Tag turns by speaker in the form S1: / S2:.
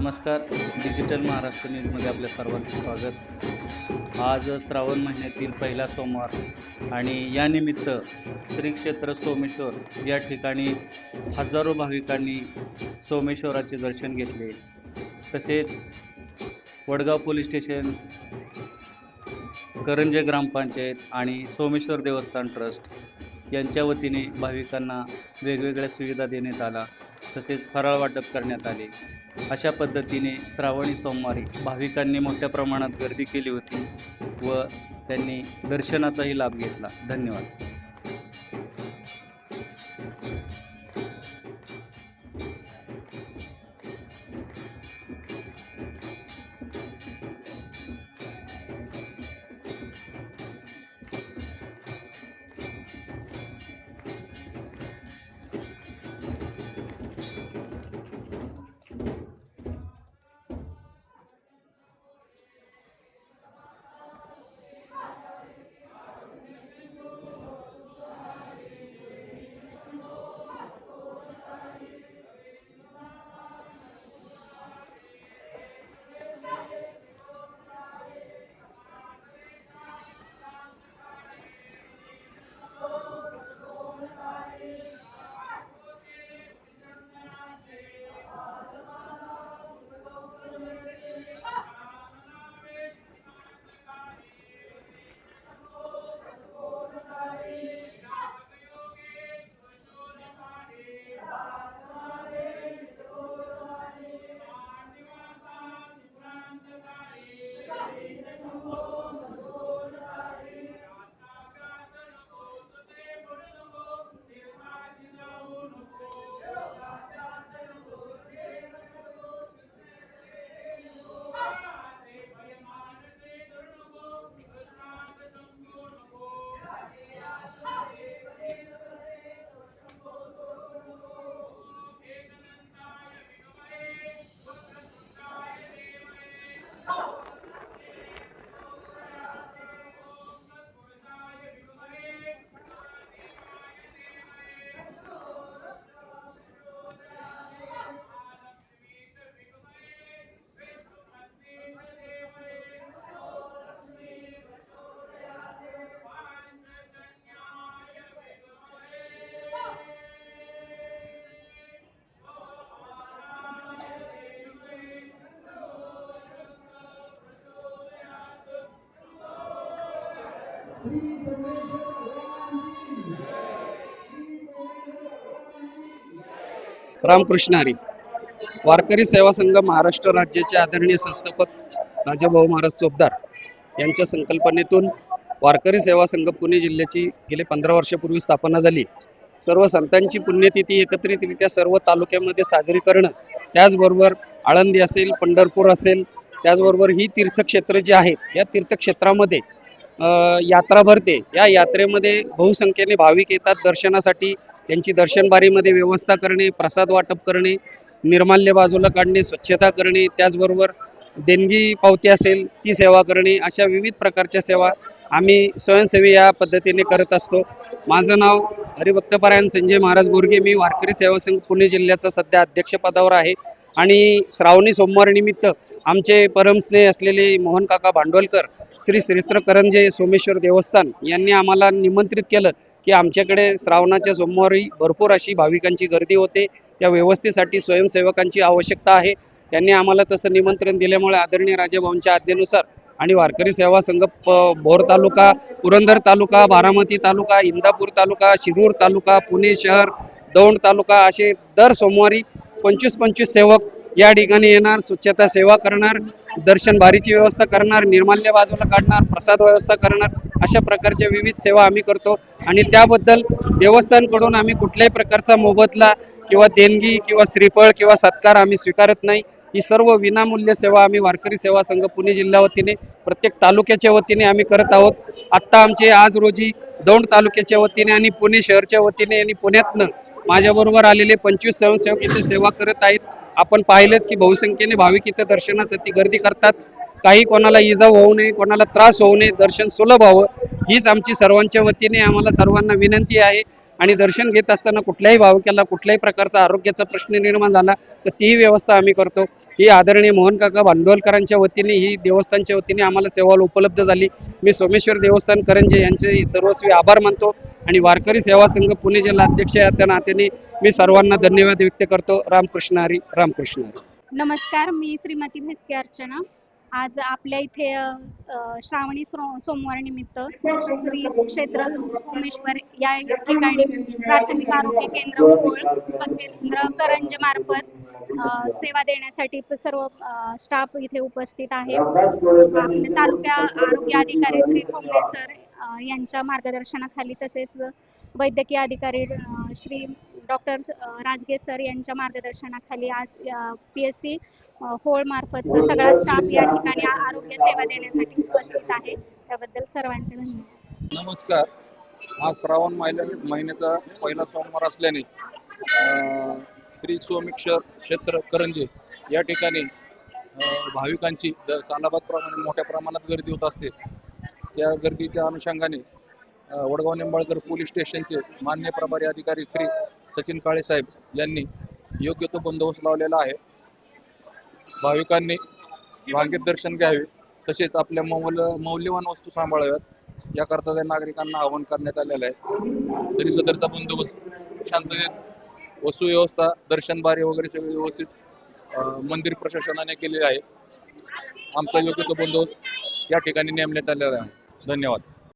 S1: नमस्कार. डिजिटल महाराष्ट्र न्यूजमध्ये आपल्या सर्वांचं स्वागत. आज श्रावण महिन्यातील पहिला सोमवार आणि यानिमित्त श्री क्षेत्र सोमेश्वर या ठिकाणी हजारो भाविकांनी सोमेश्वराचे दर्शन घेतले. तसेच वडगाव पोलीस स्टेशन करंजे ग्रामपंचायत आणि सोमेश्वर देवस्थान ट्रस्ट यांच्या वतीने भाविकांना वेगवेगळ्या सुविधा देण्यात आला तसेच फराळ वाटप करण्यात आले. अशा पद्धतीने श्रावणी सोमवारी भाविकांनी मोठ्या प्रमाणात गर्दी केली होती व त्यांनी दर्शनाचाही लाभ घेतला. धन्यवाद.
S2: रामकृष्ण हरी वारकरी सेवा संघ महाराष्ट्र राज्याचे आदरणीय संस्थापक राजाभाऊ महाराज चोपदार यांच्या संकल्पनेतून वारकरी सेवा संघ पुणे जिल्ह्याची गेले पंधरा वर्षापूर्वी स्थापना झाली. सर्व संतांची पुण्यतिथी एकत्रितरित्या सर्व तालुक्यामध्ये साजरी करणं त्याचबरोबर आळंदी असेल पंढरपूर असेल त्याचबरोबर ही तीर्थक्षेत्र जी आहेत या तीर्थक्षेत्रामध्ये यात्रा भरते. या यात्रेमध्ये बहुसंख्येने भाविक येतात दर्शनासाठी. त्यांची दर्शनबारीमध्ये व्यवस्था करणे प्रसाद वाटप करणे निर्माल्य बाजूला काढणे स्वच्छता करणे त्याचबरोबर देणगी पावती असेल ती सेवा करणे अशा विविध प्रकारच्या सेवा आम्ही स्वयंसेवी या पद्धतीने करत असतो. माझं नाव हरिभक्तपरायण संजय महाराज बोरगे मी वारकरी सेवा संघ पुणे जिल्ह्याचा सध्या अध्यक्षपदावर आहे. आणि श्रावणी सोमवारनिमित्त आमचे परमस्नेह असलेले मोहन काका भांडवलकर श्री श्रीत्र करंजे सोमेश्वर देवस्थान यांनी आम्हाला निमंत्रित केलं की आमच्याकडे श्रावणाच्या सोमवारी भरपूर अशी भाविकांची गर्दी होते. या व्यवस्थेसाठी स्वयंसेवकांची आवश्यकता आहे. त्यांनी आम्हाला तसं निमंत्रण दिल्यामुळे आदरणीय राजाभाऊंच्या आज्ञेनुसार आणि वारकरी सेवा संघ भोर तालुका पुरंदर तालुका बारामती तालुका इंदापूर तालुका शिरूर तालुका पुणे शहर दौंड तालुका असे दर सोमवारी पंचवीस पंचवीस सेवक या ठिकाणी येणार स्वच्छता सेवा करणार दर्शन भारीची व्यवस्था करणार निर्माल्य बाजूला काढणार प्रसाद व्यवस्था करणार अशा प्रकारच्या विविध सेवा आम्ही करतो. आणि त्याबद्दल देवस्थानकडून आम्ही कुठल्याही प्रकारचा मोबदला किंवा देणगी किंवा श्रीफळ किंवा सत्कार आम्ही स्वीकारत नाही. ही सर्व विनामूल्य सेवा आम्ही वारकरी सेवा संघ पुणे जिल्ह्या वतीने प्रत्येक तालुक्याच्या वतीने आम्ही करत आहोत. आत्ता आमचे आज रोजी दौंड तालुक्याच्या वतीने आणि पुणे शहरच्या वतीने आणि पुण्यातनं माझ्याबरोबर आलेले पंचवीस स्वयंसेवक इथे सेवा करत आहेत. आपण पाहिलंच की बहुसंख्येने भाविक इथे दर्शनासाठी गर्दी करतात. काही कोणाला इजा होऊ नये कोणाला त्रास होऊ नये दर्शन सुलभ व्हावं हीच आमची सर्वांच्या वतीने आम्हाला सर्वांना विनंती आहे. आणि दर्शन घेत असताना कुठल्याही भाविकाला कुठल्याही प्रकारचा आरोग्याचा प्रश्न निर्माण झाला तर तीही व्यवस्था आम्ही करतो. ही आदरणीय मोहन काका भांडवलकरांच्या वतीने ही देवस्थानच्या वतीने आम्हाला सेवा उपलब्ध झाली. मी सोमेश्वर देवस्थान करंजे यांचे सर्वस्वी आभार मानतो आणि वारकरी सेवा संघ पुणे जिल्हा अध्यक्ष या त्या नात्याने मी सर्वांना धन्यवाद व्यक्त करतो. रामकृष्ण हरी रामकृष्ण हरी.
S3: नमस्कार मी श्रीमती भेसके अर्चना. आज आपल्या इथे श्रावणी सोमवार निमित्त श्री क्षेत्र सोमेश्वर या ठिकाणी प्राथमिक आरोग्य केंद्र मोहोळ उपकेंद्र करंज मार्फत सेवा देण्यासाठी सर्व स्टाफ इथे उपस्थित आहे तालुका आरोग्य अधिकारी श्री कोंबडे सर यांच्या मार्गदर्शनाखाली तसेच वैद्यकीय अधिकारी श्री डॉक्टर राजगे सर यांच्या मार्गदर्शनाखाली आज पी एस सी होळ मार्फतचा सगळा स्टाफ या ठिकाणी आरोग्य सेवा देण्यासाठी उपस्थित आहे. त्याबद्दल सर्वांचे धन्यवाद.
S4: नमस्कार. हा श्रावण महिन्या महिन्याचा पहिला सोमवार असल्याने अं, श्री सोमेश्वर क्षेत्र करंजे या ठिकाणी भाविकांची द सालाबादप्रमाणे मोठ्या प्रमाणात गर्दी होत असते. त्या गर्दीच्या अनुषंगाने वडगाव निंबाळकर पोलीस स्टेशनचे मान्य प्रभारी अधिकारी श्री सचिन काळे साहेब यांनी योग्य तो बंदोबस्त लावलेला आहे. भाविकांनी भागीत दर्शन घ्यावे तसेच आपल्या मौल मौल्यवान वस्तू सांभाळाव्यात. याकरता त्या नागरिकांना आवाहन करण्यात आलेलं आहे. तरी सदरचा बंदोबस्त शांततेत व सुव्यवस्था दर्शन बारी वगैरे सगळे व्यवस्थित मंदिर प्रशासनाने केलेले आहे. आमचा योग्य तो बंदोबस्त या ठिकाणी नेमण्यात आलेला आहे. धन्यवाद.